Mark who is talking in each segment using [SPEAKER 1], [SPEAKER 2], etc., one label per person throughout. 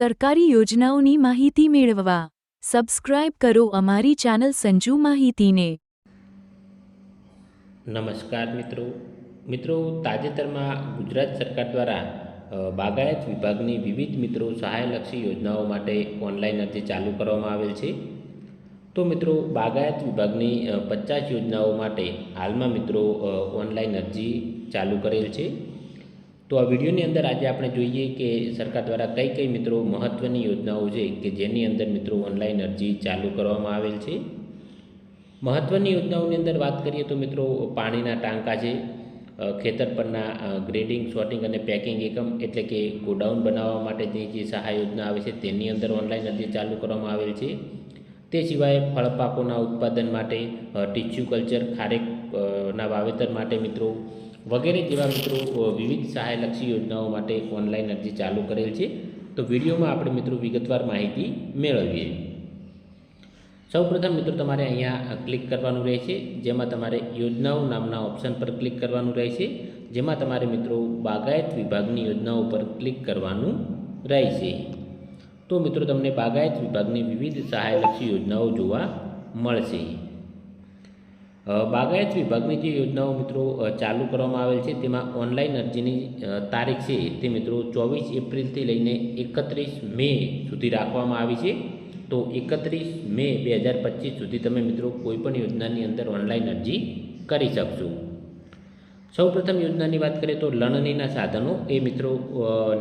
[SPEAKER 1] સરકારી યોજનાઓની માહિતી મેળવવા. સબસ્ક્રાઇબ કરો અમારી ચેનલ સંજુ માહિતીને.
[SPEAKER 2] નમસ્કાર મિત્રો. મિત્રો, તાજેતરમાં ગુજરાત સરકાર દ્વારા બાગાયત વિભાગની વિવિધ મિત્રો સહાયલક્ષી યોજનાઓ માટે ઓનલાઈન અરજી ચાલુ કરવામાં આવેલ છે. તો મિત્રો, બાગાયત વિભાગની પચાસ યોજનાઓ માટે હાલમાં મિત્રો ઓનલાઈન અરજી ચાલુ કરેલ છે. તો આ વિડીયોની અંદર આજે આપણે જોઈએ કે સરકાર દ્વારા કઈ કઈ મિત્રો મહત્ત્વની યોજનાઓ છે કે જેની અંદર મિત્રો ઓનલાઈન અરજી ચાલુ કરવામાં આવેલ છે. મહત્ત્વની યોજનાઓની અંદર વાત કરીએ તો મિત્રો પાણીના ટાંકા છે ખેતર પરના ગ્રેડિંગ, સોર્ટિંગ અને પેકિંગ એકમ એટલે કે ગોડાઉન બનાવવા માટેની જે સહાય યોજના આવે છે તેની અંદર ઓનલાઈન અરજી ચાલુ કરવામાં આવેલ છે. તે સિવાય ફળપાકોના ઉત્પાદન માટે ટિશ્યુ કલ્ચર, ખારેક ના વાવેતર માટે મિત્રો. વગેરે જેવા મિત્રો વિવિધ સહાયલક્ષી યોજનાઓ માટે ઓનલાઈન અરજી ચાલુ કરેલ છે. તો વિડીયોમાં આપણે મિત્રો વિગતવાર માહિતી મેળવીએ. સૌપ્રથમ મિત્રો તમારે અહીંયા ક્લિક કરવાનું રહેશે, જેમાં તમારે યોજનાઓ નામના ઓપ્શન પર ક્લિક કરવાનું રહેશે, જેમાં તમારે મિત્રો બાગાયત વિભાગની યોજનાઓ પર ક્લિક કરવાનું રહેશે. તો મિત્રો તમને બાગાયત વિભાગની વિવિધ સહાયલક્ષી યોજનાઓ જોવા મળશે. બાગાયત વિભાગની જે યોજનાઓ મિત્રો ચાલુ કરવામાં આવેલ છે, તેમાં ઓનલાઈન અરજીની તારીખ છે તે મિત્રો ચોવીસ એપ્રિલથી લઈને એકત્રીસ મે સુધી રાખવામાં આવી છે. તો એકત્રીસ મે બે હજાર પચીસ સુધી તમે મિત્રો કોઈપણ યોજનાની અંદર ઓનલાઈન અરજી કરી શકશો. સૌપ્રથમ યોજનાની વાત કરીએ તો લણણીના સાધનો. એ મિત્રો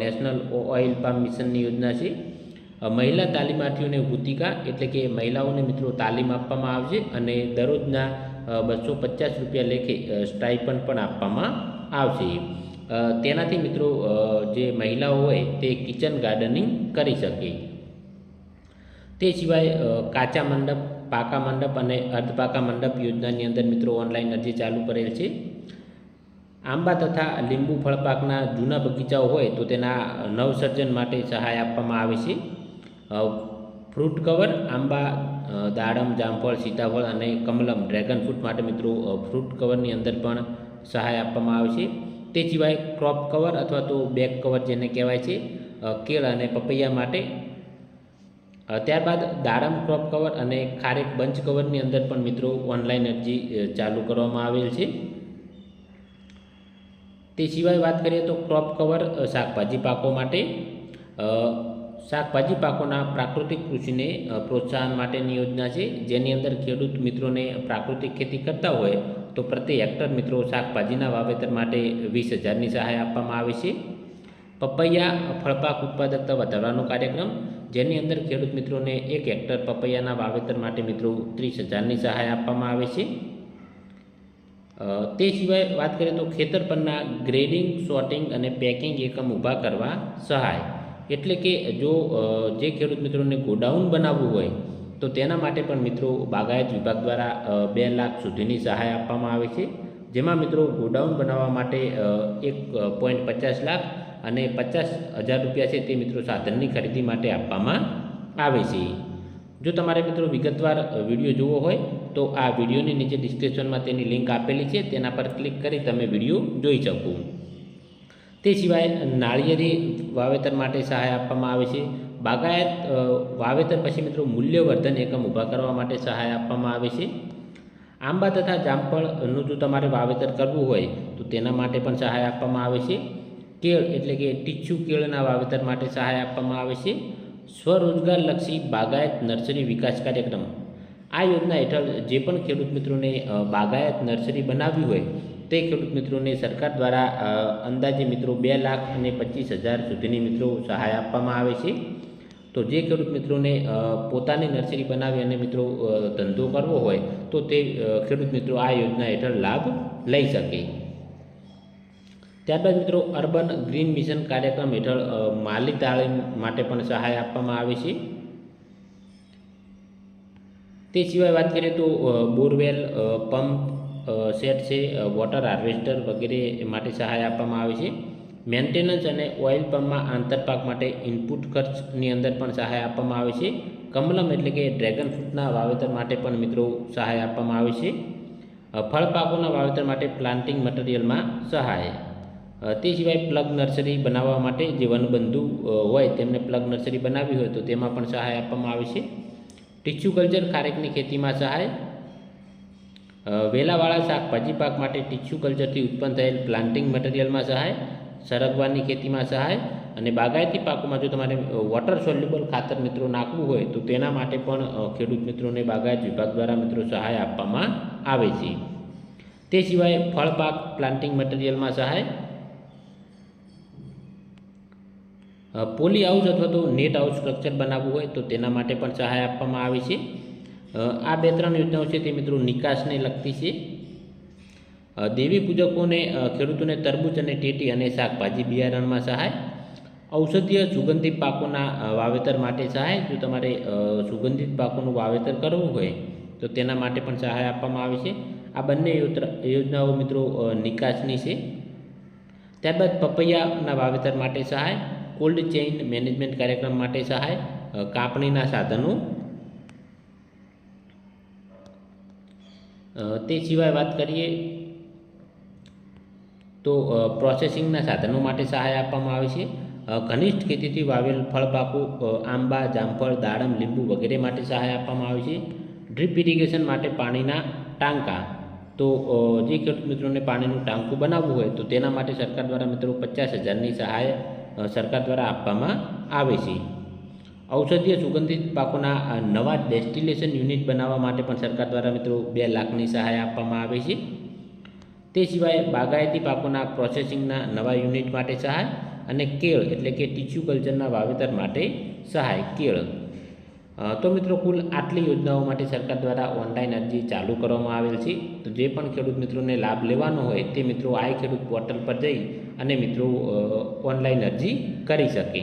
[SPEAKER 2] નેશનલ ઓઇલ પામ મિશનની યોજના છે. મહિલા તાલીમાર્થીઓને વૃત્તિકા એટલે કે મહિલાઓને મિત્રો તાલીમ આપવામાં આવશે અને દરરોજના બસો પચાસ રૂપિયા લેખે સ્ટાઇપન પણ આપવામાં આવશે. તેનાથી મિત્રો જે મહિલાઓ હોય તે કિચન ગાર્ડનિંગ કરી શકે. તે સિવાય કાચા મંડપ, પાકા મંડપ અને અર્ધપાકા મંડપ યોજનાની અંદર મિત્રો ઓનલાઈન અરજી ચાલુ કરેલ છે. આંબા તથા લીંબુ ફળપાકના જૂના બગીચાઓ હોય તો તેના નવસર્જન માટે સહાય આપવામાં આવે છે. ફ્રૂટ કવર, આંબા દાડમ, જામફળ, સીતાફળ અને કમલમ, ડ્રેગન ફ્રૂટ માટે મિત્રો ફ્રૂટ કવરની અંદર પણ સહાય આપવામાં આવે છે. તે સિવાય ક્રોપ કવર અથવા તો બેક કવર જેને કહેવાય છે કેળ અને પપૈયા માટે. ત્યારબાદ દાડમ ક્રોપ કવર અને ખારેક બંચ કવરની અંદર પણ મિત્રો ઓનલાઈન અરજી ચાલુ કરવામાં આવેલ છે. તે સિવાય વાત કરીએ તો ક્રોપ કવર શાકભાજી પાકો માટે. શાકભાજી પાકોના પ્રાકૃતિક કૃષિને પ્રોત્સાહન માટેની યોજના છે. જેની અંદર ખેડૂત મિત્રોને પ્રાકૃતિક ખેતી કરતા હોય તો પ્રતિ હેક્ટર મિત્રો શાકભાજીના વાવેતર માટે વીસ હજારની સહાય આપવામાં આવે છે. પપૈયા ફળપાક ઉત્પાદકતા વધારવાનો કાર્યક્રમ, જેની અંદર ખેડૂત મિત્રોને એક હેક્ટર પપૈયાના વાવેતર માટે મિત્રો ત્રીસ હજારની સહાય આપવામાં આવે છે. તે સિવાય વાત કરીએ તો ખેતર પરના ગ્રેડિંગ, સોર્ટિંગ અને પેકિંગ એકમ ઊભા કરવા સહાય. એટલે કે જો જે ખેડૂત મિત્રોને ગોડાઉન બનાવવું હોય, તો તેના માટે પણ મિત્રો બાગાયત વિભાગ દ્વારા બે લાખ સુધીની સહાય આપવામાં આવે છે. જેમાં મિત્રો ગોડાઉન બનાવવા માટે એક પોઈન્ટ પચાસ લાખ અને પચાસ હજાર રૂપિયા છે તે મિત્રો સાધનની ખરીદી માટે આપવામાં આવે છે. જો તમારે મિત્રો વિગતવાર વીડિયો જોવો હોય, તો આ વિડીયોની નીચે ડિસ્ક્રિપ્શનમાં તેની લિંક આપેલી છે. તેના પર ક્લિક કરી તમે વીડિયો જોઈ શકો. તે સિવાય નાળિયેરી વાવેતર માટે સહાય આપવામાં આવે છે. બાગાયત વાવેતર પછી મિત્રો મૂલ્યવર્ધન એકમ ઊભા કરવા માટે સહાય આપવામાં આવે છે. આંબા તથા જામફળનું જો તમારે વાવેતર કરવું હોય તો તેના માટે પણ સહાય આપવામાં આવે છે. કેળ એટલે કે ટીચ્છુ કેળના વાવેતર માટે સહાય આપવામાં આવે છે. સ્વરોજગારલક્ષી બાગાયત નર્સરી વિકાસ કાર્યક્રમ. આ યોજના હેઠળ જે પણ ખેડૂત મિત્રોને બાગાયત નર્સરી બનાવવી હોય તે ખેડૂત મિત્રોને સરકાર દ્વારા અંદાજે મિત્રો બે લાખ અને પચીસ હજાર સુધીની મિત્રો સહાય આપવામાં આવે છે. તો જે ખેડૂત મિત્રોને પોતાની નર્સરી બનાવી અને મિત્રો ધંધો કરવો હોય, તો તે ખેડૂત મિત્રો આ યોજના હેઠળ લાભ લઈ શકે. ત્યારબાદ મિત્રો, અર્બન ગ્રીન મિશન કાર્યક્રમ હેઠળ માલી તાલીમ માટે પણ સહાય આપવામાં આવે છે. તે સિવાય વાત કરીએ તો બોરવેલ પંપ સેટ છે વોટર હાર્વેસ્ટર વગેરે માટે સહાય આપવામાં આવે છે. મેન્ટેનન્સ અને ઓઇલ પંપમાં આંતરપાક માટે ઇનપુટ ખર્ચની અંદર પણ સહાય આપવામાં આવે છે. કમલમ એટલે કે ડ્રેગન ફ્રૂટના વાવેતર માટે પણ મિત્રો સહાય આપવામાં આવે છે. ફળપાકોના ફળ પાકોના વાવેતર માટે પ્લાન્ટિંગ મટીરિયલમાં સહાય. તે સિવાય પ્લગ નર્સરી બનાવવા માટે જે વનબંધુ હોય તેમને પ્લગ નર્સરી બનાવવી હોય તો તેમાં પણ સહાય આપવામાં આવે છે. ટીસ્યુ કલ્ચર ખારેકની ખેતીમાં સહાય. વેલાવાળા શાકભાજી પાક માટે ટીસ્યુ કલ્ચરથી ઉત્પન્ન થયેલ પ્લાન્ટિંગ મટીરિયલમાં સહાય, સરગવાની ખેતીમાં સહાય અને બાગાયતી પાકોમાં જો તમારે વોટર સોલ્યુબલ ખાતર મિત્રો નાખવું હોય તો તેના માટે પણ ખેડૂત મિત્રોને બાગાયત વિભાગ દ્વારા મિત્રો સહાય આપવામાં આવે છે. તે સિવાય ફળ પાક પ્લાન્ટિંગ મટીરિયલમાં સહાય પોલી હાઉસ અથવા તો નેટ હાઉસ સ્ટ્રક્ચર બનાવવું હોય તો તેના માટે પણ સહાય આપવામાં આવે છે. આ બે ત્રણ યોજનાઓ છે તે મિત્રો નિકાસને લગતી છે. દેવી પૂજકોને ખેડૂતોને તરબૂચ અને ટેટી અને શાકભાજી બિયારણમાં સહાય, ઔષધીય સુગંધિત પાકોના વાવેતર માટે સહાય, જો તમારે સુગંધિત પાકોનું વાવેતર કરવું હોય, તો તેના માટે પણ સહાય આપવામાં આવે છે. આ બંને યોજનાઓ મિત્રો નિકાસની છે. ત્યારબાદ પપૈયાના વાવેતર માટે સહાય, કોલ્ડ ચેઇન મેનેજમેન્ટ કાર્યક્રમ માટે સહાય કાપણીના સાધનો તે સિવાય વાત કરીએ તો પ્રોસેસિંગના સાધનો માટે સહાય આપવામાં આવે છે. ઘનિષ્ઠ ખેતીથી વાવેલ ફળપાકો આંબા, જામફળ, દાડમ, લીંબુ વગેરે માટે સહાય આપવામાં આવે છે. ડ્રીપ ઇરિગેશન માટે પાણીના ટાંકા. તો જે ખેડૂત મિત્રોને પાણીનું ટાંકું બનાવવું હોય તો તેના માટે સરકાર દ્વારા મિત્રો પચાસ હજારની સહાય સરકાર દ્વારા આપવામાં આવે છે. ઔષધીય સુગંધિત પાકોના નવા ડેસ્ટિલેશન યુનિટ બનાવવા માટે પણ સરકાર દ્વારા મિત્રો બે લાખની સહાય આપવામાં આવે છે. તે સિવાય બાગાયતી પાકોના પ્રોસેસિંગના નવા યુનિટ માટે સહાય અને કેળ એટલે કે ટીચ્યુ કલ્ચરના વાવેતર માટે સહાય કેળ. તો મિત્રો કુલ આટલી યોજનાઓ માટે સરકાર દ્વારા ઓનલાઈન અરજી ચાલુ કરવામાં આવેલ છે. તો જે પણ ખેડૂત મિત્રોને લાભ લેવાનો હોય તે મિત્રો આ ખેડૂત પોર્ટલ પર જઈ અને મિત્રો ઓનલાઈન અરજી કરી શકે.